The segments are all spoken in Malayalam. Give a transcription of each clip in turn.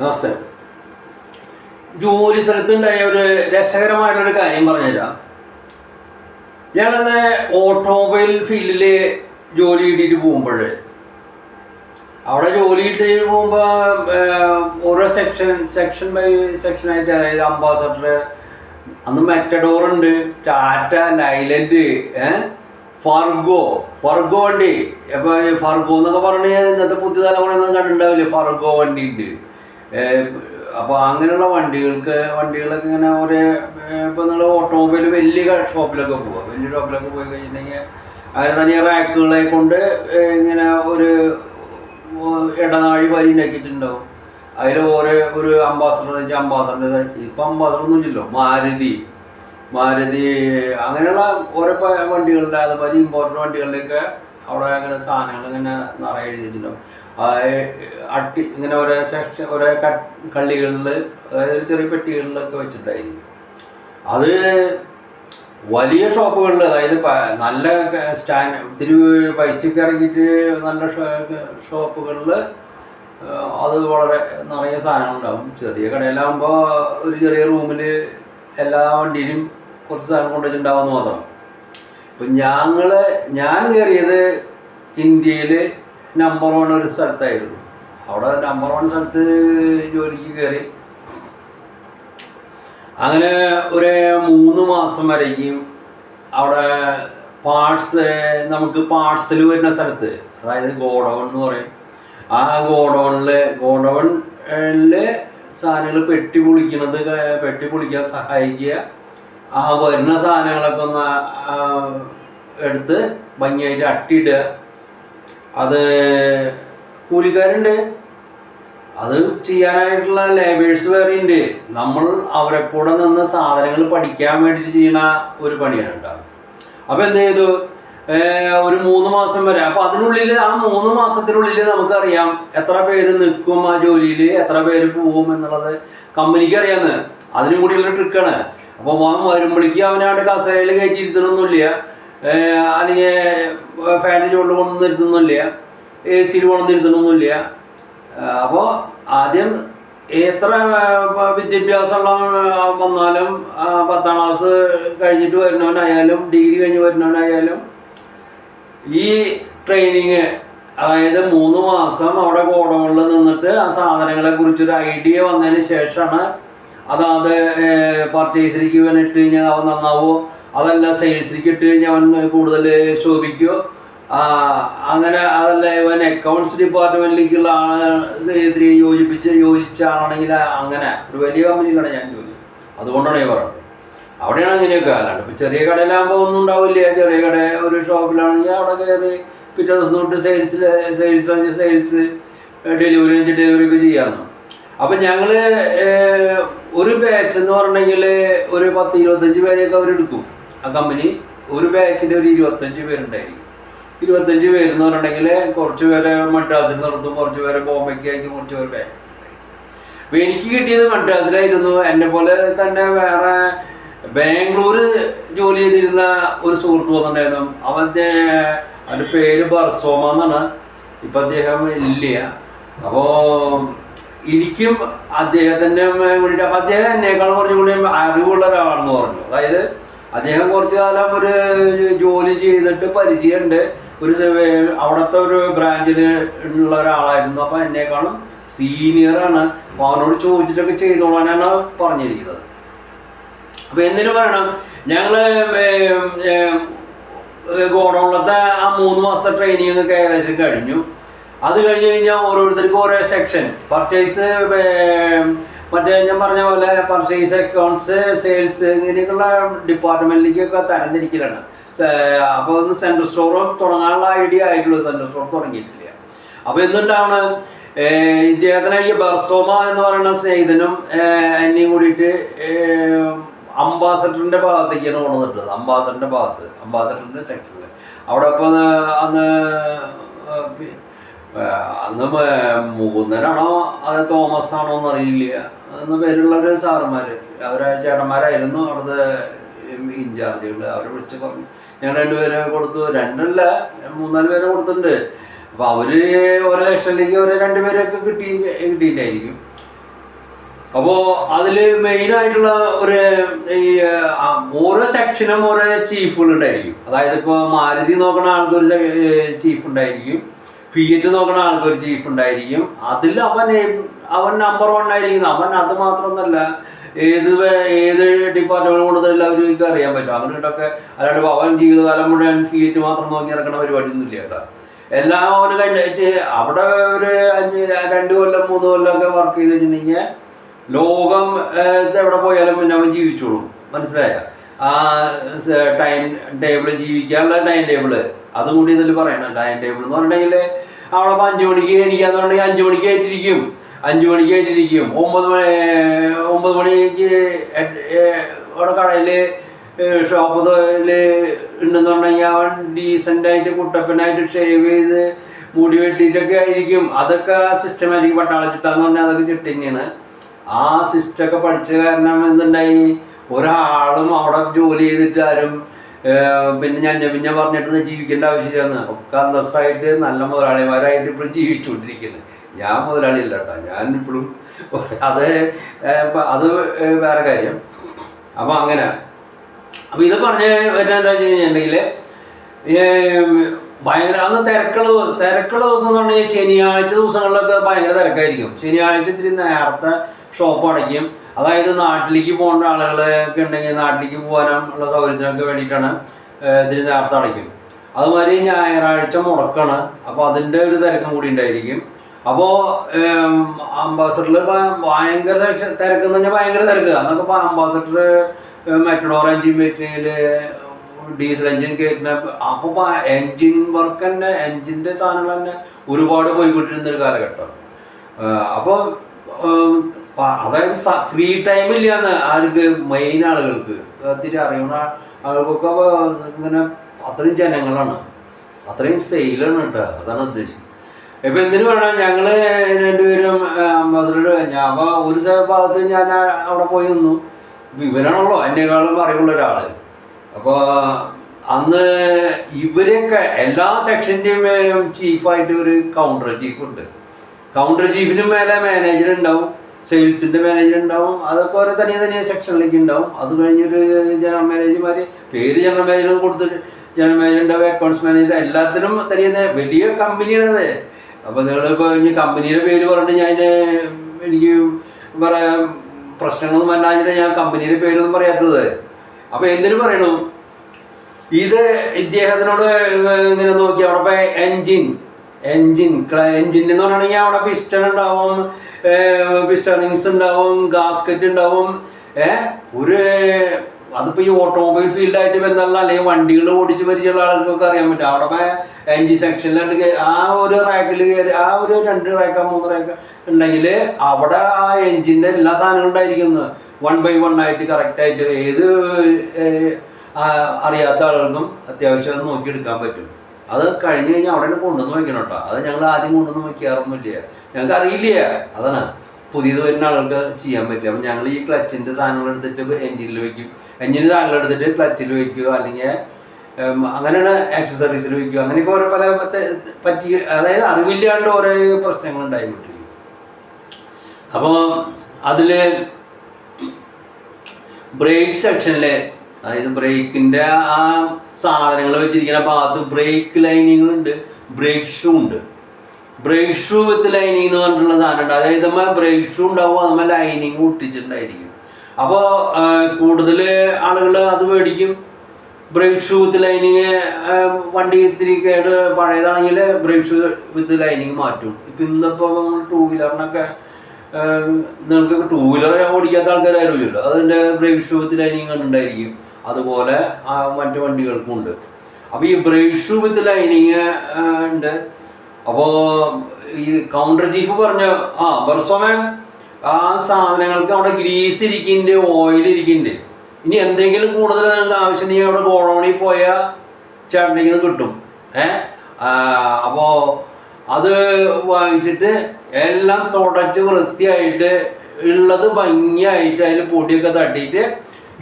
നമസ്തേ. ജോലി സ്ഥലത്തുണ്ടായ ഒരു രസകരമായിട്ടുള്ളൊരു കാര്യം പറഞ്ഞുതരാം. ഞാനന്ന് ഓട്ടോമൊബൈൽ ഫീൽഡിൽ ജോലി കിട്ടിയിട്ട് പോകുമ്പോൾ അവിടെ ജോലി കിട്ടി പോകുമ്പോൾ ഓരോ സെക്ഷൻ സെക്ഷൻ ബൈ സെക്ഷനായിട്ട് അതായത് അംബാസഡർ അന്ന് മെറ്റഡോർ ഉണ്ട് ടാറ്റ ലൈലൻഡ് ഫർഗോ ഫർഗോ വണ്ടി. അപ്പോൾ ഫർഗോ എന്നൊക്കെ പറഞ്ഞു ഇന്നത്തെ പുതിയ തലമുറ ഒന്നും കണ്ടിട്ടുണ്ടാവില്ലേ ഫർഗോ വണ്ടി ഉണ്ട് അപ്പോൾ അങ്ങനെയുള്ള വണ്ടികൾക്ക് വണ്ടികളൊക്കെ ഇങ്ങനെ ഒരു ഇപ്പോൾ നിങ്ങൾ ഓട്ടോമൊബൈൽ വലിയ ഷോപ്പിലൊക്കെ പോവുക വലിയ ഷോപ്പിലൊക്കെ പോയി കഴിഞ്ഞിട്ടുണ്ടെങ്കിൽ അതിന് തന്നെ റാക്കുകളെ കൊണ്ട് ഇങ്ങനെ ഒരു ഇടനാഴി വരി ഉണ്ടാക്കിയിട്ടുണ്ടാവും. അതിൽ ഓരോ ഒരു അംബാസഡർ വെച്ചാൽ അംബാസഡർ ഇപ്പം അംബാസഡർ ഒന്നും ഇല്ലല്ലോ. മാരുതി. മാരുതി അങ്ങനെയുള്ള ഓരോ വണ്ടികളുടെ അതുപോലെ ഇമ്പോർട്ടന്റ് വണ്ടികളിലൊക്കെ അവിടെ അങ്ങനെ സാധനങ്ങൾ ഇങ്ങനെ നിറയെ എഴുതിയിട്ടുണ്ടാവും. അട്ടി ഇങ്ങനെ ഓരോ സെക്ഷൻ ഓരോ കള്ളികളിൽ അതായത് ചെറിയ പെട്ടികളിലൊക്കെ വെച്ചിട്ടായിരുന്നു അത് വലിയ ഷോപ്പുകളിൽ അതായത് നല്ല സ്റ്റാൻഡ് ഇത്തിരി പൈസക്ക് ഇറങ്ങിയിട്ട് നല്ല ഷോപ്പുകളിൽ അത് വളരെ നിറയെ സാധനങ്ങളുണ്ടാവും. ചെറിയ കടയിലാകുമ്പോൾ ഒരു ചെറിയ റൂമിൽ എല്ലാ വണ്ടിയിലും കുറച്ച് സാധനം കൊണ്ടുവച്ചിട്ടുണ്ടാവുമെന്ന് മാത്രം. ഇപ്പം ഞങ്ങൾ ഞാൻ കയറിയത് ഇന്ത്യയിൽ നമ്പർ വൺ ഒരു സ്ഥലത്തായിരുന്നു. അവിടെ നമ്പർ വൺ സ്ഥലത്ത് ജോലിക്ക് കയറി അങ്ങനെ ഒരു മൂന്ന് മാസം വരെയും അവിടെ പാർട്സ് നമുക്ക് പാർട്സൽ വരുന്ന സ്ഥലത്ത് അതായത് ഗോഡൗൺ എന്ന് പറയും. ആ ഗോഡൗണിൽ ഗോഡൗണിൽ സാധനങ്ങൾ പെട്ടി പൊളിക്കണത് പെട്ടി പൊളിക്കാൻ സഹായിക്കുക. ആ വരുന്ന സാധനങ്ങളൊക്കെ ഒന്ന് എടുത്ത് ഭംഗിയായിട്ട് അട്ടിയിടുക. അത് കൂലിക്കാരുണ്ട്. അത് ചെയ്യാനായിട്ടുള്ള ലേബേഴ്സ് വേറെയുണ്ട്. നമ്മൾ അവരെ കൂടെ നിന്ന് സാധനങ്ങൾ പഠിക്കാൻ വേണ്ടിയിട്ട് ചെയ്യുന്ന ഒരു പണിയാണ് കേട്ടോ. അപ്പോൾ എന്ത് ചെയ്തു? ഒരു മൂന്ന് മാസം വരെ. അപ്പോൾ അതിനുള്ളിൽ ആ മൂന്ന് മാസത്തിനുള്ളിൽ നമുക്കറിയാം എത്ര പേര് നിൽക്കും ആ ജോലിയിൽ എത്ര പേര് പോവും എന്നുള്ളത് കമ്പനിക്ക് അറിയാന്ന്. അതിനും കൂടിയുള്ള ട്രിക്കാണ് അപ്പോൾ വരുമ്പോഴേക്കും അവനാണ്ട് കസേരയിൽ കയറ്റി ഇരുത്തണമൊന്നുമില്ല അല്ലെങ്കിൽ ഫാനിന്റെ ചുവട്ടിൽ കൊണ്ടൊന്നും ഇരുത്തുന്നില്ല എ സിയിൽ കൊണ്ടൊന്നും ഇരുത്തണമൊന്നുമില്ല അപ്പോൾ ആദ്യം എത്ര വിദ്യാഭ്യാസമുള്ള വന്നാലും പത്താം ക്ലാസ് കഴിഞ്ഞിട്ട് വരുന്നവനായാലും ഡിഗ്രി കഴിഞ്ഞ് വരുന്നവനായാലും ഈ ട്രെയിനിങ് അതായത് മൂന്ന് മാസം അവിടെ ഗോഡൗണിൽ നിന്നിട്ട് ആ സാധനങ്ങളെ കുറിച്ച് ഒരു ഐഡിയ വന്നതിന് ശേഷമാണ് അതാത് പർച്ചേസിലേക്ക് വേണ്ടിയിട്ട് കഴിഞ്ഞാൽ അവ നന്നാവോ? അതല്ല സെയിൽസിലേക്ക് ഇട്ട് കഴിഞ്ഞാൽ അവൻ കൂടുതൽ ശോഭിക്കുമോ അങ്ങനെ അതല്ല ഇവൻ അക്കൗണ്ട്സ് ഡിപ്പാർട്ട്മെന്റിലേക്കുള്ള ആളെതിരെ യോജിപ്പിച്ച് യോജിച്ച ആളാണെങ്കിൽ അങ്ങനെ. ഒരു വലിയ കമ്പനിയിലാണ് ഞാൻ ജോലി അതുകൊണ്ടാണ് ഞാൻ പറയുന്നത് അവിടെയാണ് അങ്ങനെയൊക്കെ. അല്ലാണ്ട് ഇപ്പം ചെറിയ കടയിലാകുമ്പോൾ ഒന്നും ഉണ്ടാവില്ല. ചെറിയ കട ഒരു ഷോപ്പിലാണെങ്കിൽ അവിടെ കയറി പിറ്റേ ദിവസം തൊട്ട് സെയിൽസിൽ സെയിൽസ് സെയിൽസ് ഡെലിവറി വെച്ച് ഡെലിവറി ഒക്കെ ചെയ്യാമെന്ന് അപ്പം ഞങ്ങൾ ഒരു ബാച്ച് എന്ന് പറഞ്ഞെങ്കിൽ ഒരു പത്ത് ഇരുപത്തഞ്ച് പേരെയൊക്കെ അവരെടുക്കും. ആ കമ്പനി ഒരു ബാച്ചിന്റെ ഒരു ഇരുപത്തഞ്ച് പേരുണ്ടായിരിക്കും. ഇരുപത്തഞ്ച് പേരെന്ന് പറഞ്ഞിട്ടുണ്ടെങ്കിൽ കുറച്ച് പേരെ മദ്രാസിൽ നടത്തും കുറച്ച് പേരെ ബോംബെക്ക് ആയിരിക്കും കുറച്ച് പേര് ബാങ്ക് അപ്പം എനിക്ക് കിട്ടിയത് മദ്രാസിലായിരുന്നു. എന്നെ പോലെ തന്നെ വേറെ ബാംഗ്ലൂർ ജോലി ചെയ്തിരുന്ന ഒരു സുഹൃത്ത് വന്നിട്ടുണ്ടായിരുന്നു. അവന്റെ അവന്റെ പേര് ബർസോമ എന്നാണ്. ഇപ്പം അദ്ദേഹം ഇല്ല. അപ്പോൾ എനിക്കും അദ്ദേഹത്തിന്റെ കൂടിയിട്ട് അപ്പം അദ്ദേഹം എന്നേക്കാൾ കുറച്ചുകൂടി അറിവുള്ള ഒരാളാണെന്ന് പറഞ്ഞു. അതായത് അദ്ദേഹം കുറച്ചു കാലം ഒരു ജോലി ചെയ്തിട്ട് പരിചയമുണ്ട്. ഒരു അവിടുത്തെ ഒരു ബ്രാഞ്ചിൽ ഉള്ള ഒരാളായിരുന്നു. അപ്പം എന്നെക്കാളും സീനിയറാണ് അപ്പോൾ അവനോട് ചോദിച്ചിട്ടൊക്കെ ചെയ്തോളാനാണ് പറഞ്ഞിരിക്കുന്നത്. അപ്പോൾ എന്തിനു പറയണം ഞങ്ങൾ ഗോഡൗണിലത്തെ ആ മൂന്ന് മാസത്തെ ട്രെയിനിങ് ഒക്കെ ഏകദേശം കഴിഞ്ഞു. അത് കഴിഞ്ഞ് കഴിഞ്ഞാൽ ഓരോരുത്തർക്കും ഓരോ സെക്ഷൻ പർച്ചേസ് മറ്റേ ഞാൻ പറഞ്ഞ പോലെ പർച്ചേസ് അക്കൗണ്ട്സ് സെയിൽസ് ഇങ്ങനെയൊക്കെയുള്ള ഡിപ്പാർട്ട്മെന്റിലേക്കൊക്കെ തരംതിരിക്കലാണ്. അപ്പോൾ ഒന്ന് സെൻട്രൽ സ്റ്റോറും തുടങ്ങാനുള്ള ഐഡിയ ആയിട്ടുള്ളൂ സെൻട്രൽ സ്റ്റോർ തുടങ്ങിയിട്ടില്ല. അപ്പോൾ എന്തുകൊണ്ടാണ് ഇദ്ദേഹത്തിന് ഈ ബർസോമ എന്ന് പറയുന്ന സ്നേഹിതനും എന്നെയും കൂടിയിട്ട് അംബാസഡറിന്റെ ഭാഗത്തേക്കാണ് കൊണ്ടുവന്നിട്ടത് അംബാസഡറിന്റെ ഭാഗത്ത് അംബാസഡറിന്റെ സെക്ടറിൽ അവിടെ ഇപ്പോൾ അന്ന് അന്ന് മുകുന്ദനാണോ അത് തോമസ് ആണോ എന്ന് പേരുള്ള പേരുള്ളൊരു സാറുമാർ അവരെ ചേട്ടന്മാരായിരുന്നു. അവിടുത്തെ ഇൻചാർജുകൾ അവരെ വിളിച്ച് പറഞ്ഞു. ഞങ്ങൾ രണ്ടുപേരെ കൊടുത്തു. രണ്ടല്ല മൂന്നാൽ പേരെ കൊടുത്തിട്ടുണ്ട്. അപ്പോൾ അവർ ഓരോ സെക്ഷനിലേക്ക് ഓരോ രണ്ടുപേരൊക്കെ കിട്ടി കിട്ടിയിട്ടായിരിക്കും. അപ്പോൾ അതിൽ മെയിനായിട്ടുള്ള ഒരു ഈ ഓരോ സെക്ഷനും ഓരോ ചീഫുകൾ ഉണ്ടായിരിക്കും അതായത് ഇപ്പോൾ മാരുതി നോക്കുന്ന ആൾക്ക് ഒരു ചീഫ് ഉണ്ടായിരിക്കും. ഫിയറ്റ് നോക്കുന്ന ആൾക്ക് ഒരു ചീഫ് ഉണ്ടായിരിക്കും. അതിൽ അവൻ അവൻ നമ്പർ വൺ ആയിരിക്കുന്നത് അവൻ അത് മാത്രമൊന്നല്ല ഏത് ഏത് ഡിപ്പാർട്ട്മെന്റ് കൂടുതൽ അവർക്ക് അറിയാൻ പറ്റും. അങ്ങനെയൊക്കെ അല്ലാണ്ട് അവൻ ജീവിതകാലം മുഴുവൻ ഫീറ്റ് മാത്രം നോക്കി പരിപാടി പരിപാടിയൊന്നും ഇല്ല കേട്ടോ. എല്ലാം അവന് കഴിഞ്ഞ അവിടെ ഒരു അഞ്ച് രണ്ട് കൊല്ലം മൂന്ന് കൊല്ലം ഒക്കെ വർക്ക് ചെയ്ത് കഴിഞ്ഞിട്ടുണ്ടെങ്കിൽ ലോകം എവിടെ പോയാലും പിന്നെ അവൻ ജീവിച്ചോളും. മനസ്സിലായ? ആ ടൈം ടേബിൾ ജീവിക്കാനുള്ള ടൈം ടേബിൾ അതും കൂടി ഇതിൽ പറയണം. ടൈം ടേബിൾ എന്ന് പറഞ്ഞിട്ടുണ്ടെങ്കിൽ അവിടെ അഞ്ച് മണിക്ക് എനിക്കാന്ന് പറഞ്ഞിട്ടുണ്ടെങ്കിൽ അഞ്ച് മണിക്ക് ആയിട്ടിരിക്കും അഞ്ച് മണിക്ക് ആയിട്ടിരിക്കും ഒമ്പത് മണി ഒമ്പത് മണിക്ക് അവിടെ കടയിൽ ഷോപ്പിൽ ഉണ്ടെന്നുണ്ടെങ്കിൽ അവൻ ഡീസന്റായിട്ട് കുട്ടപ്പനായിട്ട് ഷേവ് ചെയ്ത് മുടി വെട്ടിയിട്ടൊക്കെ ആയിരിക്കും. അതൊക്കെ സിസ്റ്റമാറ്റിക് പട്ടാളച്ചിട്ടാന്ന് പറഞ്ഞാൽ അതൊക്കെ ചിട്ടിങ്ങാണ്. ആ സിസ്റ്റമൊക്കെ പഠിച്ച കാരണം എന്തുണ്ടായി? ഒരാളും അവിടെ ജോലി ചെയ്തിട്ട് ആരും ഏർ, പിന്നെ ഞാൻ പിന്നെ പറഞ്ഞിട്ട് ജീവിക്കേണ്ട ആവശ്യമില്ലെന്ന്. ഒക്കെ അന്തസ്സായിട്ട് നല്ല മുതലാളിമാരായിട്ട് ഇപ്പോഴും ജീവിച്ചുകൊണ്ടിരിക്കുന്നത് ഞാൻ മുതലാളി ഇല്ല കേട്ടോ ഞാൻ ഇപ്പോഴും അത് അത് വേറെ കാര്യം. അപ്പം അങ്ങനെ. അപ്പം ഇത് പറഞ്ഞ് വരുന്നത് എന്താ വെച്ച് കഴിഞ്ഞിട്ടുണ്ടെങ്കിൽ ഭയങ്കര അന്ന് തിരക്കുള്ള ദിവസം തിരക്കുള്ള ദിവസം എന്ന് പറഞ്ഞാൽ ശനിയാഴ്ച ദിവസങ്ങളിലൊക്കെ ഭയങ്കര തിരക്കായിരിക്കും. ശനിയാഴ്ച ഇത്തിരി നേരത്തെ ഷോപ്പ് അടയ്ക്കും. അതായത് നാട്ടിലേക്ക് പോകേണ്ട ആളുകളൊക്കെ ഉണ്ടെങ്കിൽ നാട്ടിലേക്ക് പോകാനും ഉള്ള സൗകര്യത്തിനൊക്കെ വേണ്ടിയിട്ടാണ് ഇതിന് നേരത്തെ അടയ്ക്കും അതുമാതിരി ഞായറാഴ്ച മുടക്കാണ്. അപ്പോൾ അതിന്റെ ഒരു തിരക്കും കൂടി ഉണ്ടായിരിക്കും. അപ്പോൾ അംബാസഡറിൽ ഭയങ്കര തിരക്ക് തിരക്ക് എന്ന് പറഞ്ഞാൽ ഭയങ്കര തിരക്ക്. അന്നൊക്കെ ഇപ്പോൾ Ambassador Matador engine material diesel engine കയറ്റുന്ന അപ്പോൾ എൻജിൻ വർക്ക് തന്നെ എൻജിന്റെ സാധനങ്ങൾ തന്നെ ഒരുപാട് പോയിക്കൊണ്ടിരുന്ന ഒരു കാലഘട്ടം അപ്പോൾ അതായത് ഫ്രീ ടൈം ഇല്ലാന്ന് ആർക്ക് മെയിൻ ആളുകൾക്ക്. തിരി അറിയുന്ന ആളുകൾക്കൊക്കെ അപ്പൊ ഇങ്ങനെ അത്രയും ജനങ്ങളാണ്. അത്രയും സെയിലാണ് കേട്ടോ അതാണ് ഉദ്ദേശിച്ചത് ഇപ്പൊ എന്തിനു പറയണ? ഞങ്ങൾ രണ്ടുപേരും അമ്പതിലോട് ഞാൻ അപ്പൊ ഒരു ഭാഗത്ത് ഞാൻ അവിടെ പോയി നിന്നു. ഇവരാണല്ലോ എന്നെക്കാളും അറിവുള്ള ഒരാൾ. അപ്പൊ അന്ന് ഇവരെയൊക്കെ എല്ലാ സെക്ഷന്റെയും ചീഫായിട്ട് ഒരു കൗണ്ടർ ചീഫ് ഉണ്ട്. കൗണ്ടർ ചീഫിനും മേലെ മാനേജർ ഉണ്ടാവും. സെയിൽസിന്റെ മാനേജർ ഉണ്ടാവും അതൊക്കെ ഓരോ തനിയെ തനിയെ സെക്ഷനിലേക്ക് ഉണ്ടാവും. അത് കഴിഞ്ഞൊരു ജനറൽ മാനേജർമാർ പേര് ജനറൽ മാനേജർ കൊടുത്തിട്ട് ജനറൽ മാനേജർ ഉണ്ടാവും അക്കൗണ്ട്സ് മാനേജർ എല്ലാത്തിനും തനിയെ തന്നെ വലിയ കമ്പനിയാണത് അപ്പോൾ നിങ്ങളിപ്പോൾ ഇനി കമ്പനിയുടെ പേര് പറഞ്ഞിട്ട് ഞാൻ എനിക്ക് പറയാ പ്രശ്നങ്ങളൊന്നും വന്നാഞ്ഞിട്ട് ഞാൻ കമ്പനിയുടെ പേരൊന്നും പറയാത്തത്. അപ്പോൾ എന്തിനു പറയണു? ഇത് ഇദ്ദേഹത്തിനോട് ഇങ്ങനെ നോക്കി അവിടെ എൻജിൻ എൻജിൻ എൻജിൻ എന്ന് പറയുകയാണെങ്കിൽ അവിടെ പിസ്റ്റൺ ഉണ്ടാവും. പിസ്റ്റണിങ്സ് ഉണ്ടാവും ഗാസ്കറ്റ് ഉണ്ടാവും. ഒരു അതിപ്പോ ഈ ഓട്ടോമൊബൈൽ ഫീൽഡായിട്ട് ബന്ധമുള്ള അല്ലെങ്കിൽ വണ്ടികൾ ഓടിച്ച് പരിചയമുള്ള ആളുകൾക്കൊക്കെ അറിയാൻ പറ്റും. അവിടെ എൻജി സെക്ഷനിലുണ്ട് ആ ഒരു റാക്കിൽ കയറി ആ ഒരു രണ്ട് റാക്ക മൂന്ന് റാക്ക ഉണ്ടെങ്കിൽ അവിടെ ആ എൻജിന്റെ എല്ലാ സാധനങ്ങളും ഉണ്ടായിരിക്കുന്നത് വൺ ബൈ വൺ ആയിട്ട് കറക്റ്റ് ആയിട്ട് ഏത് അറിയാത്ത ആളുകൾക്കും അത്യാവശ്യം അത് നോക്കിയെടുക്കാൻ പറ്റും. അത് കഴിഞ്ഞ് കഴിഞ്ഞാൽ അവിടെ തന്നെ കൊണ്ടുവന്ന് വയ്ക്കണം കേട്ടോ. അത് ഞങ്ങൾ ആദ്യം കൊണ്ടുവന്ന് വയ്ക്കാറൊന്നുമില്ല ഞങ്ങൾക്ക് അറിയില്ല അതാണ്. പുതിയത് വരുന്ന ആളുകൾക്ക് ചെയ്യാൻ പറ്റില്ല. അപ്പം ഞങ്ങൾ ഈ ക്ലച്ചിന്റെ സാധനങ്ങൾ എടുത്തിട്ട് എഞ്ചിനിൽ വയ്ക്കും എഞ്ചിന്റെ സാധനങ്ങൾ എടുത്തിട്ട് ക്ലച്ചിൽ വയ്ക്കുക അല്ലെങ്കിൽ അങ്ങനെയാണ് ആക്സസറീസിൽ വയ്ക്കുക അങ്ങനെയൊക്കെ ഓരോ പല പറ്റി അതായത് അറിവില്ലാണ്ട് ഓരോ പ്രശ്നങ്ങൾ ഉണ്ടായിക്കൊണ്ടിരിക്കും. അപ്പോൾ അതിൽ ബ്രേക്ക് സെക്ഷനിൽ അതായത് ബ്രേക്കിന്റെ ആ സാധനങ്ങൾ വെച്ചിരിക്കുന്ന ഭാഗത്ത് ബ്രേക്ക് ലൈനിങ് ഉണ്ട്. ബ്രേക്ക് ഷൂ ഉണ്ട്. ബ്രേക്ക് ഷൂ വിത്ത് ലൈനിങ് എന്ന് പറഞ്ഞിട്ടുള്ള സാധനം ഉണ്ട്. അതായത് നമ്മൾ ബ്രേക്ക് ഷൂ ഉണ്ടാവും നമ്മൾ ലൈനിങ് ഒട്ടിച്ചിട്ടുണ്ടായിരിക്കും. അപ്പോൾ കൂടുതൽ ആളുകൾ അത് മേടിക്കും. ബ്രേക്ക് ഷൂ വിത്ത് ലൈനിങ് വണ്ടി ഇത്തിരി കേട് പഴയതാണെങ്കിൽ ബ്രേക്ക് ഷൂ വിത്ത് ലൈനിങ് മാറ്റും. ഇപ്പം ഇന്നിപ്പോൾ ടൂ വീലറിനൊക്കെ നിങ്ങൾക്ക് ടൂ വീലർ ഓടിക്കാത്ത ആൾക്കാരായിരുമല്ലോ അതിന്റെ ബ്രേക്ക് ഷൂ വിത്ത് ലൈനിങ് കണ്ടുണ്ടായിരിക്കും അതുപോലെ മറ്റു വണ്ടികൾക്കും ഉണ്ട്. അപ്പോൾ ഈ ബ്രേക്ക് ഷൂ വിത്ത് ലൈനിങ് ഉണ്ട്. അപ്പോൾ ഈ കൗണ്ടർ ചീഫ് പറഞ്ഞു ആ ബർസോമേ ആ സാധനങ്ങൾക്ക് അവിടെ ഗ്രീസ് ഇരിക്കുന്നുണ്ട് ഓയിൽ ഇരിക്കുന്നുണ്ട് ഇനി എന്തെങ്കിലും കൂടുതൽ നിങ്ങൾക്ക് ആവശ്യമുണ്ടെങ്കിൽ അവിടെ ഗോഡൗണിൽ പോയാൽ ചേട്ടനെങ്കിൽ നിന്ന് കിട്ടും. ഏ? അപ്പോൾ അത് വാങ്ങിച്ചിട്ട് എല്ലാം തുടച്ച് വൃത്തിയായിട്ട് ഉള്ളത് ഭംഗിയായിട്ട് അതിൽ പൊടിയൊക്കെ തട്ടിയിട്ട്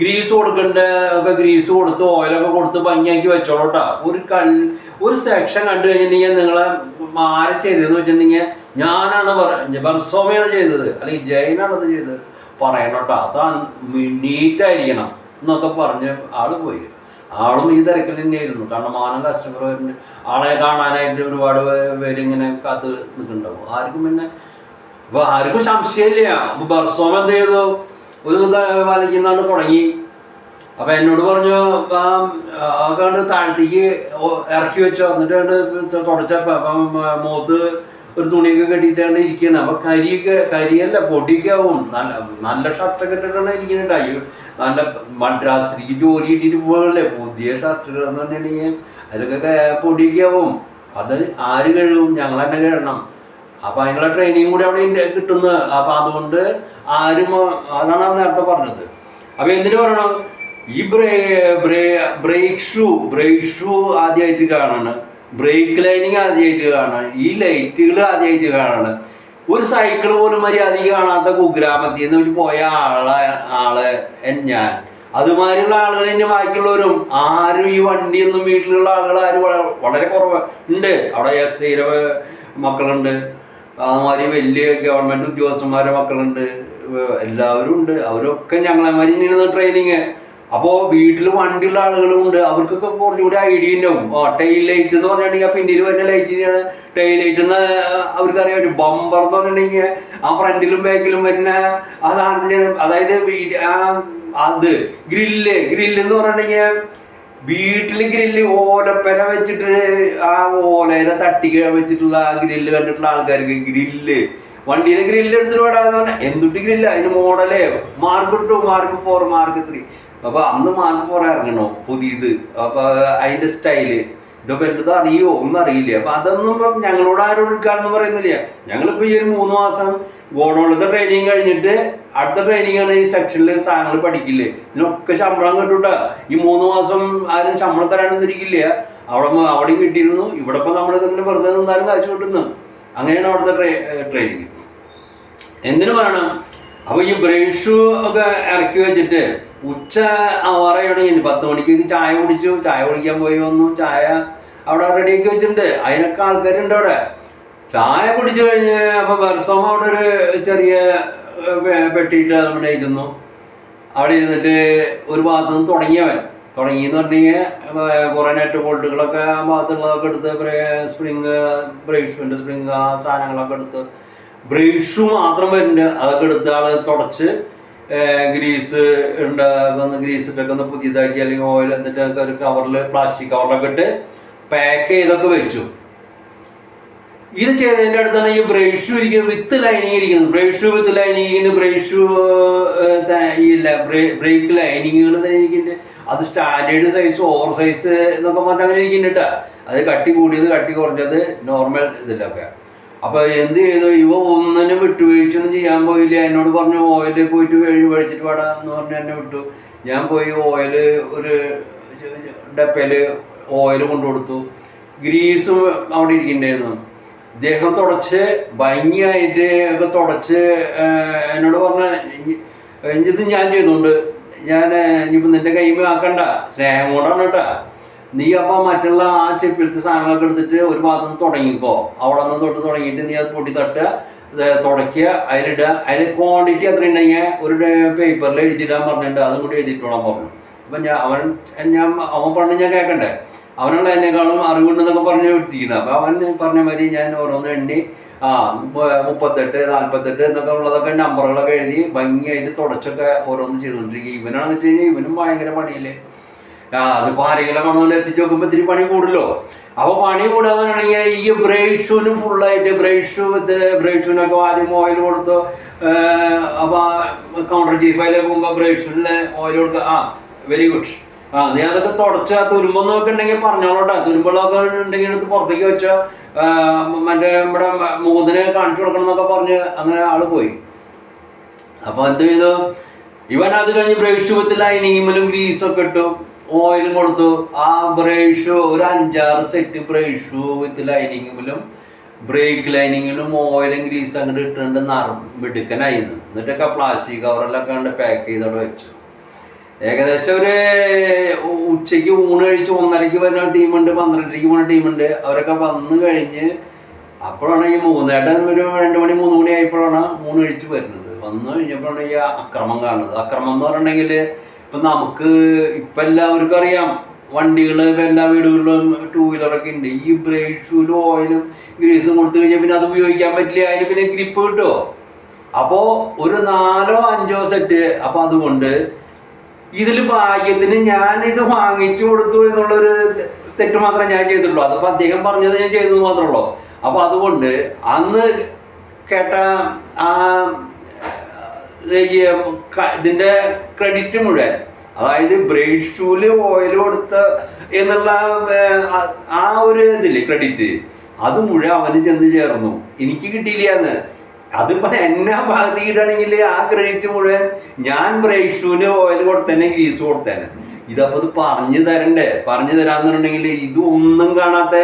ഗ്രീസ് കൊടുക്കണ്ട? ഒക്കെ ഗ്രീസ് കൊടുത്ത് ഓയിലൊക്കെ കൊടുത്ത് ഭംഗിയാക്കി വെച്ചോളൂട്ടാ ഒരു കൺ ഒരു സെക്ഷൻ കണ്ടു കഴിഞ്ഞിട്ടുണ്ടെങ്കിൽ നിങ്ങളെ മാര ചെയ്തതെന്ന് വെച്ചിട്ടുണ്ടെങ്കിൽ ഞാനാണ് പറഞ്ഞ ബർസോമയാണ് ചെയ്തത്. അല്ലെങ്കിൽ ജയനാണ് അത് ചെയ്തത്. പറയണോട്ടോ അതാ നീറ്റായിരിക്കണം എന്നൊക്കെ പറഞ്ഞ് ആൾ പോയി. ആളും ഈ തിരക്കിൽ തന്നെയായിരുന്നു. കാരണം മാനം കസ്റ്റമർ വരുന്ന ആളെ കാണാനായിട്ട് ഒരുപാട് പേര് ഇങ്ങനെ കാത്ത് നിൽക്കുന്നുണ്ടാവും. ആർക്കും പിന്നെ ആർക്കും സംശയമില്ല. അപ്പൊ ബർസോം എന്ത് ചെയ്തു? ഒരു വലിക്കുന്നാണ്ട് തുടങ്ങി. അപ്പൊ എന്നോട് പറഞ്ഞു കണ്ട് താഴത്തേക്ക് ഇറക്കി വെച്ചോ. എന്നിട്ട് അപ്പം മുഖത്ത് ഒരു തുണിയൊക്കെ കെട്ടിയിട്ടാണ് ഇരിക്കുന്നത് അപ്പൊ കരിയൊക്കെ കരിയല്ല പൊടിയൊക്കെ ആവും. നല്ല നല്ല ഷർട്ടൊക്കെ ഇട്ടിട്ടാണ് ഇരിക്കുന്നുണ്ടായി നല്ല മദ്രാസിലേക്ക് ജോലി കിട്ടിയിട്ട് പോകല്ലേ പുതിയ ഷർട്ടുകൾ എന്ന് പറഞ്ഞിട്ടുണ്ടെങ്കിൽ അതിലൊക്കെ പൊടിയൊക്കെ ആവും. അത് ആര് കഴുകും? ഞങ്ങൾ തന്നെ കഴുകണം. അപ്പൊ അതിനുള്ള ട്രെയിനിങ് കൂടി അവിടെ ഉണ്ട് കിട്ടുന്നത് അപ്പൊ അതുകൊണ്ട് ആരും അതാണ് അവൻ നേരത്തെ പറഞ്ഞത്. അപ്പൊ എന്തിനു പറയണം? ഈ ബ്രേ ബ്രേ ബ്രേക്ക് ഷൂ ബ്രേക്ക് ഷൂ ആദ്യമായിട്ട് കാണണം. ബ്രേക്ക് ലൈനിങ് ആദ്യമായിട്ട് കാണണം. ഈ ലൈറ്റുകൾ ആദ്യമായിട്ട് കാണണം. ഒരു സൈക്കിൾ പോലും മര്യാദയ്ക്ക് കാണാത്ത കുഗ്രാമത്തിൽ നിന്ന് പോയ ആളെ ആളെ ഞാൻ. അതുമാതിരിയുള്ള ആളുകൾ തന്നെ ബാക്കിയുള്ളവരും ആരും ഈ വണ്ടിയൊന്നും വീട്ടിലുള്ള ആളുകൾ ആരും വളരെ കുറവ്. ഉണ്ട്. അവിടെ ഡിയിലെ മക്കളുണ്ട്. അതുമാതിരി വലിയ ഗവൺമെന്റ് ഉദ്യോഗസ്ഥന്മാരെ മക്കളുണ്ട്. എല്ലാവരും ഉണ്ട്. അവരൊക്കെ ഞങ്ങളെ മാതിരി തന്നെയാണ് ട്രെയിനിങ് അപ്പോ വീട്ടിൽ വണ്ടിയുള്ള ആളുകളും ഉണ്ട്. അവർക്കൊക്കെ കുറച്ചുകൂടി ഐഡിയ ഉണ്ടാവും. ഓ ടെയിൽ ലൈറ്റ് എന്ന് പറഞ്ഞിട്ടുണ്ടെങ്കിൽ പിന്നിൽ വരുന്ന ലൈറ്റിനെയാണ് ടെയിൽ ലൈറ്റ് എന്ന് അവർക്ക് അറിയാൻ പറ്റും. ബമ്പർ എന്ന് പറഞ്ഞിട്ടുണ്ടെങ്കിൽ ആ ഫ്രണ്ടിലും ബാക്കിലും വരുന്ന ആ സാധനത്തിനാണ്. അതായത് ആ അത് ഗ്രില്ല് ഗ്രില്ല് എന്ന് പറഞ്ഞിട്ടുണ്ടെങ്കിൽ വീട്ടിൽ ഗ്രില്ല് ഓലപ്പന വെച്ചിട്ട് ആ ഓലയിലെ തട്ടി വെച്ചിട്ടുള്ള ആ ഗ്രില്ല് കണ്ടിട്ടുള്ള ആൾക്കാർക്ക് ഗ്രില്ല്. വണ്ടിയിലെ ഗ്രില്ല് എടുത്തിട്ട് വിടാന്ന് പറഞ്ഞാൽ എന്തുട്ട് ഗ്രില്ല? അതിന് മോഡലേ. Mark two mark four mark three അപ്പൊ അന്ന് മാർക്ക് ഫോർ ഇറങ്ങണോ? പുതിയത്. അപ്പൊ അതിന്റെ സ്റ്റൈൽ ഇതൊക്കെ എന്റെ അറിയോ? ഒന്നും അറിയില്ല. അപ്പൊ അതൊന്നും ഇപ്പം ഞങ്ങളോട് ആരും പറയുന്നില്ല. ഞങ്ങളിപ്പോ ഈ ഒരു മൂന്ന് മാസം ഗോഡോളത്തെ ട്രെയിനിങ് കഴിഞ്ഞിട്ട് അടുത്ത ട്രെയിനിങ് ആണ് ഈ സെക്ഷനിൽ സാധനങ്ങൾ പഠിക്കില്ലേ? ഇതിനൊക്കെ ശമ്പളം കിട്ടൂട്ടാ. ഈ മൂന്ന് മാസം ആരും ശമ്പളം തരാനൊന്നും ഇരിക്കില്ല. അവിടെ അവിടെയും കിട്ടിയിരുന്നു. ഇവിടെ ഇപ്പൊ നമ്മൾ ഇങ്ങനെ വെറുതെ നിന്നാലും കാശ് കിട്ടുന്നു. അങ്ങനെയാണ് അവിടുത്തെ ട്രെയിനിങ് എന്തിനു പറയണം? അപ്പൊ ഈ ബ്രേഷു ഒക്കെ ഇറക്കി വെച്ചിട്ട് ഉച്ച ആവാറായി പത്ത് മണിക്ക് ചായ കുടിച്ചു. ചായ കുടിക്കാൻ പോയി വന്നു. ചായ അവിടെ റെഡിയാക്കി വെച്ചിട്ടുണ്ട്. അതിനൊക്കെ ആൾക്കാരുണ്ട് അവിടെ. ചായ കുടിച്ചു കഴിഞ്ഞ് അപ്പൊ ബർസോമ അവിടെ ഒരു ചെറിയ ഏർ, അവിടെ ഇരുന്നു അവിടെ ഇരുന്നിട്ട് ഒരു ഭാഗത്ത് നിന്ന് തുടങ്ങിയവൻ തുടങ്ങി എന്ന് കഴിഞ്ഞാൽ കുറേ നെറ്റ് ബോൾട്ടുകളൊക്കെ ആ ഭാഗത്തുള്ളതൊക്കെ എടുത്ത് സ്പ്രിങ് ബ്രേഷ്മിന്റെ സ്പ്രിങ് ആ സാധനങ്ങളൊക്കെ എടുത്ത് ബ്രേഷു മാത്രം വരുന്നുണ്ട്. അതൊക്കെ എടുത്ത് ആൾ തുടച്ച് ഗ്രീസ് ഉണ്ടാക്കുന്ന ഗ്രീസ് ഇട്ടൊക്കെ ഒന്ന് പുതിയതാക്കി അല്ലെങ്കിൽ ഓയിൽ എന്നിട്ട് ഒരു കവറിൽ പ്ലാസ്റ്റിക് കവറിലൊക്കെ ഇട്ട് പാക്ക് ചെയ്തൊക്കെ വെച്ചു. ഇത് ചെയ്തതിന്റെ അടുത്താണ് ഈ ബ്രേഷു ഇരിക്കുന്നത് വിത്ത് ലൈനിങ് ഇരിക്കുന്നത്. ബ്രേഷു വിത്ത് ലൈനിങ് ബ്രേഷു ഈ ബ്രേക്ക് ലൈനിങ്ങുകൾ തന്നെ ഇരിക്കുന്നുണ്ട്. അത് സ്റ്റാൻഡേർഡ് സൈസ് ഓവർ സൈസ് എന്നൊക്കെ പറഞ്ഞാൽ അങ്ങനെ ഇരിക്കുന്നുണ്ട് അത് കട്ടി കൂടിയത് കട്ടി കുറഞ്ഞത് നോർമൽ ഇതിലൊക്കെ. അപ്പൊ എന്ത് ചെയ്തു? ഇവ ഒന്നിനും വിട്ടുവീഴ്ചയൊന്നും ചെയ്യാൻ പോയില്ല. എന്നോട് പറഞ്ഞു ഓയിൽ പോയിട്ട് വഴി വഴിച്ചിട്ട് പാടാ എന്ന് പറഞ്ഞ് എന്നെ വിട്ടു. ഞാൻ പോയി ഓയിൽ ഒരു ഡപ്പയിൽ ഓയിൽ കൊണ്ടു കൊടുത്തു ഗ്രീസും അവിടെ ഇരിക്കണ്ടായിരുന്നു ഇദ്ദേഹം തുടച്ച് ഭംഗിയായിട്ട് ഒക്കെ തുടച്ച് എന്നോട് പറഞ്ഞ ഇത് ഞാൻ ചെയ്തുകൊണ്ട് ഞാൻ ഇനിയിപ്പോൾ നിന്റെ കൈമ ആക്കണ്ട. സ്നേഹം കൊണ്ടാണ് കേട്ടാ. നീ അപ്പോൾ മറ്റുള്ള ആ ചെപ്പിലത്തെ സാധനങ്ങളൊക്കെ എടുത്തിട്ട് ഒരു ഭാഗത്ത് നിന്ന് തുടങ്ങിക്കോ. അവിടെ നിന്ന് തൊട്ട് തുടങ്ങിയിട്ട് നീ അത് പൊട്ടി തട്ടുക തുടക്കുക അതിലിടുക. അതിൽ ക്വാണ്ടിറ്റി എത്ര ഉണ്ടെങ്കിൽ ഒരു പേപ്പറിൽ എഴുതിയിടാൻ പറഞ്ഞിട്ടുണ്ട്. അതും കൂടി എഴുതിയിട്ടോളാൻ പറഞ്ഞു. അപ്പം ഞാൻ അവൻ ഞാൻ അവൻ പറഞ്ഞ് ഞാൻ കേൾക്കണ്ടേ അവനുള്ള എന്നെക്കാളും അറിവുണ്ടെന്നൊക്കെ പറഞ്ഞ് വിട്ടിരിക്കുന്നത് അപ്പൊ അവൻ പറഞ്ഞ മാതിരി ഞാൻ ഓരോന്ന് എണ്ണി ആ മുപ്പ- മുപ്പത്തെട്ട് നാൽപ്പത്തെട്ട് എന്നൊക്കെ ഉള്ളതൊക്കെ നമ്പറുകളൊക്കെ എഴുതി ഭംഗിയായിട്ട് തുടച്ചൊക്കെ ഓരോന്ന് ചെയ്തുകൊണ്ടിരിക്കുക. ഇവനാണെന്ന് വെച്ച് കഴിഞ്ഞാൽ ഇവനും ഭയങ്കര പണിയില്ലേ? ആ അതിപ്പോ ആരെങ്കിലും കൊണ്ടുകൊണ്ട് എത്തിച്ച് നോക്കുമ്പോൾ ഇത്തിരി പണി കൂടുമല്ലോ അപ്പൊ പണി കൂടാന്നുണ്ടെങ്കിൽ ഈ ബ്രേക്ക് ഷൂനും ഫുള്ളായിട്ട് ബ്രേക്ക് ഷൂ വിത്ത് ബ്രേക്ക് ഷൂനൊക്കെ ആദ്യം ഓയിൽ കൊടുത്തു. അപ്പൊ കൗണ്ടർ ചീഫായാലും പോകുമ്പോൾ ബ്രേക്ക് ഷൂനിലെ ഓയിൽ കൊടുക്കുക. ആ വെരി ഗുഡ് ആ നീ അതൊക്കെ തുടച്ച് തുരുമ്പൊന്നൊക്കെ ഉണ്ടെങ്കിൽ പറഞ്ഞോളട്ടെ. തുരുമ്പുകളൊക്കെ ഉണ്ടെങ്കിൽ എടുത്ത് പുറത്തേക്ക് വെച്ച. മറ്റേ നമ്മുടെ മൂന്നിനെ കാണിച്ചു കൊടുക്കണം എന്നൊക്കെ പറഞ്ഞ് അങ്ങനെ ആൾ പോയി. അപ്പൊ എന്ത് ചെയ്തു? ഇവൻ അത് കഴിഞ്ഞ് ബ്രേഷ് വിത്ത് ലൈനിങ്ങിലും ഗ്രീസൊക്കെ ഇട്ടു. ഓയിലും കൊടുത്തു. ആ ബ്രേഷു ഒരു അഞ്ചാറ് സെറ്റ് ബ്രേഷു വിത്ത് ലൈനിങ്ങിലും ബ്രേക്ക് ലൈനിങ്ങിലും ഓയിലും ഗ്രീസും അങ്ങോട്ട് ഇട്ടുകൊണ്ട് നറ മിടുക്കനായിരുന്നു എന്നിട്ടൊക്കെ പ്ലാസ്റ്റിക് കവറിലൊക്കെ കണ്ട് പാക്ക് ചെയ്തവിടെ വെച്ചു. ഏകദേശം ഒരു ഉച്ചയ്ക്ക് ഊണ് കഴിച്ച് ഒന്നരയ്ക്ക് വരുന്ന ടീമുണ്ട് പന്ത്രണ്ടരയ്ക്ക് പോകുന്ന ടീമുണ്ട്. അവരൊക്കെ വന്ന് കഴിഞ്ഞ് അപ്പോഴാണ് ഈ മൂന്നേട്ടൻ ഒരു രണ്ട് മണി മൂന്ന് മണി ആയപ്പോഴാണ് ഊണ് കഴിച്ച് വരുന്നത്. വന്നു കഴിഞ്ഞപ്പോഴാണ് ഈ അക്രമം കാണുന്നത്. അക്രമം എന്ന് പറഞ്ഞിട്ടുണ്ടെങ്കിൽ ഇപ്പം നമുക്ക് ഇപ്പം എല്ലാവർക്കും അറിയാം വണ്ടികൾ ഇപ്പം എല്ലാ വീടുകളിലും ടൂ വീലറൊക്കെ ഉണ്ട്. ഈ ബ്രേക്ക് ഷൂലും ഓയിലും ഗ്രീസും കൊടുത്തു കഴിഞ്ഞാൽ പിന്നെ അത് ഉപയോഗിക്കാൻ പറ്റില്ല. അതിന് പിന്നെ ഗ്രിപ്പ് കിട്ടുമോ അപ്പോൾ ഒരു നാലോ അഞ്ചോ സെറ്റ് അപ്പോൾ അതുകൊണ്ട് ഇതിൽ ഭാഗ്യത്തിന് ഞാൻ ഇത് വാങ്ങിച്ചു കൊടുത്തു എന്നുള്ളൊരു തെറ്റ് മാത്രമേ ഞാൻ ചെയ്തിട്ടുള്ളൂ. അതിപ്പോൾ അദ്ദേഹം പറഞ്ഞത് ഞാൻ ചെയ്തത് മാത്രമേ ഉള്ളൂ. അപ്പോൾ അതുകൊണ്ട് അന്ന് കേട്ട ആ ഇതിന്റെ ക്രെഡിറ്റ് മുഴുവൻ അതായത് ബ്രേഡ് ഷൂൽ ഓയിൽ കൊടുത്ത എന്നുള്ള ആ ഒരു ഇതില്ലേ ക്രെഡിറ്റ് അത് മുഴുവൻ അവന് ചെന്ന് ചേർന്നു. എനിക്ക് കിട്ടിയില്ല എന്ന്. അതിപ്പോ എന്നെ ഭാഗത്ത് കിട്ടുകയാണെങ്കിൽ ആ ക്രെഡിറ്റ് മുഴുവൻ ഞാൻ ബ്രേഷുവിന് ഓയിൽ കൊടുത്തേനെ ഗ്രീസ് കൊടുത്തേനെ ഇതപ്പോ ഇത് പറഞ്ഞു തരണ്ടേ? പറഞ്ഞു തരാന്നുണ്ടെങ്കിൽ ഇതൊന്നും കാണാത്ത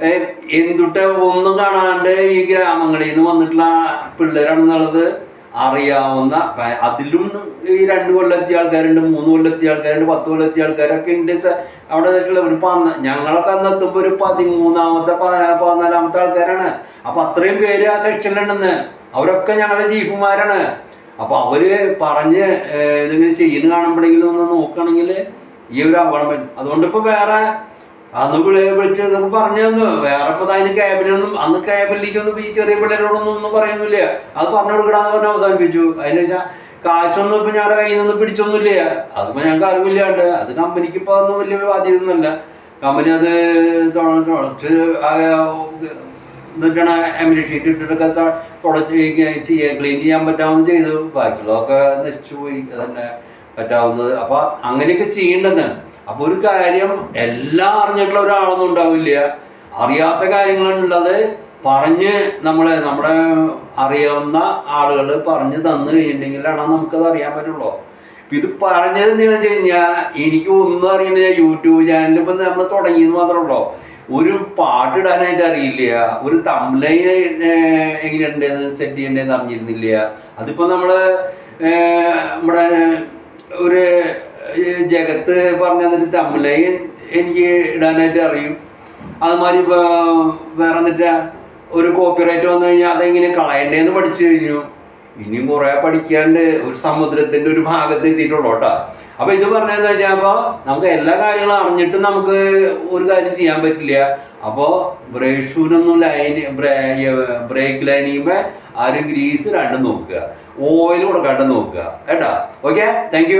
ഏഹ്, എന്തുട്ട ഒന്നും കാണാണ്ട് ഈ ഗ്രാമങ്ങളിൽ നിന്ന് വന്നിട്ടുള്ള പിള്ളേരാണെന്നുള്ളത് അറിയാവുന്ന അതിലും ഈ രണ്ട് കൊല്ലത്തിയ ആൾക്കാരുണ്ട് മൂന്ന് കൊല്ലത്തിയ ആൾക്കാരുണ്ട് പത്ത് കൊല്ലത്തിയ ആൾക്കാരൊക്കെ ഉണ്ട് അവിടെ ഒരു പന്ന ഞങ്ങളൊക്കെ അന്ന് എത്തുമ്പോൾ ഒരു പതിമൂന്നാമത്തെ പതിനാ- പതിനാലാമത്തെ ആൾക്കാരാണ്. അപ്പൊ അത്രയും പേര് ആ സെക്ഷനിലുണ്ടെന്ന് അവരൊക്കെ ഞങ്ങളുടെ ചീഫുമാരാണ്. അപ്പൊ അവർ പറഞ്ഞ് ഇതിങ്ങനെ ചെയ്യുന്ന കാണുമ്പോഴെങ്കിലും ഒന്ന് നോക്കുകയാണെങ്കിൽ ഈ ഒരു അപകടം അതുകൊണ്ട് ഇപ്പൊ വേറെ അന്ന് വിളി വിളിച്ച് പറഞ്ഞു തന്നു. വേറെ ഇപ്പൊ അതിന് ക്യാബിനൊന്നും അന്ന് ക്യാബിനിലേക്കൊന്നും ഈ ചെറിയ പിള്ളേരോടൊന്നും ഒന്നും പറയുന്നില്ല. അത് പറഞ്ഞു കൊടുക്കടാന്ന് പറഞ്ഞ് അവസാനിപ്പിച്ചു. അതിന് വെച്ചാൽ കാശൊന്നും ഇപ്പൊ ഞങ്ങളുടെ കയ്യിൽ നിന്ന് പിടിച്ചൊന്നുമില്ല. അതിപ്പോ ഞങ്ങൾക്ക് അറിവില്ലാണ്ട്. അത് കമ്പനിക്ക് ഇപ്പൊ ഒന്നും വലിയ ബാധ്യതയൊന്നുമല്ല. കമ്പനി അത് തുടച്ച് എന്നിട്ടാണ് എമിനി ഷീറ്റ് ഇട്ടിട്ടൊക്കെ തുടച്ച് ചെയ്യാൻ ക്ലീൻ ചെയ്യാൻ പറ്റാവുന്ന ചെയ്തു ബാക്കിയുള്ളതൊക്കെ നശിച്ചു പോയി. അതന്നെ പറ്റാവുന്നത്. അപ്പൊ അങ്ങനെയൊക്കെ ചെയ്യേണ്ടത് അപ്പൊ ഒരു കാര്യം എല്ലാം അറിഞ്ഞിട്ടുള്ള ഒരാളൊന്നും ഉണ്ടാവില്ല. അറിയാത്ത കാര്യങ്ങളുള്ളത് പറഞ്ഞ് നമ്മളെ നമ്മുടെ അറിയാവുന്ന ആളുകൾ പറഞ്ഞു തന്നു കഴിഞ്ഞിട്ടുണ്ടെങ്കിലാണ് നമുക്കത് അറിയാൻ പറ്റുള്ളൂ. ഇത് പറഞ്ഞത് എന്താണെന്ന് വെച്ച് കഴിഞ്ഞാൽ എനിക്ക് ഒന്നും അറിയണില്ല. യൂട്യൂബ് ചാനൽ ഇപ്പം നമ്മൾ തുടങ്ങിയെന്ന് മാത്രമേ ഉള്ളൂ. ഒരു പാട്ടിടാനായിട്ട് അറിയില്ല. ഒരു തമ്മിലൈൻ എങ്ങനെയുണ്ടെന്ന് സെറ്റ് ചെയ്യണ്ടെന്ന് അറിഞ്ഞിരുന്നില്ല. അതിപ്പോ നമ്മൾ നമ്മുടെ ഒരു ജഗത്ത് പറഞ്ഞു തന്നിട്ട് എനിക്ക് ഇടാനായിട്ട് അറിയും. അതുമാതിരി ഇപ്പൊ വേറെ എന്നിട്ട് ഒരു കോപ്പിറൈറ്റ് വന്നു കഴിഞ്ഞാൽ അതെങ്ങനെ കളയണ്ടേന്ന് പഠിച്ചു കഴിഞ്ഞു. ഇനിയും കുറെ പഠിക്കാണ്ട് ഒരു സമുദ്രത്തിന്റെ ഒരു ഭാഗത്ത് എത്തിയിട്ടുള്ളൂ കേട്ടോ. അപ്പൊ ഇത് പറഞ്ഞതെന്ന് വെച്ചാൽ അപ്പൊ നമുക്ക് എല്ലാ കാര്യങ്ങളും അറിഞ്ഞിട്ടും നമുക്ക് ഒരു കാര്യം ചെയ്യാൻ പറ്റില്ല. അപ്പോ ബ്രേക്ക് ഷൂനൊന്നും ലൈൻ ബ്രേക്ക് ലൈൻ ചെയ്യുമ്പോ ആരും ഗ്രീസ് രണ്ടും നോക്കുക. ഓയിൽ കൊടുക്കാണ്ട് നോക്കുക. കേട്ടോ? ഓക്കെ? താങ്ക്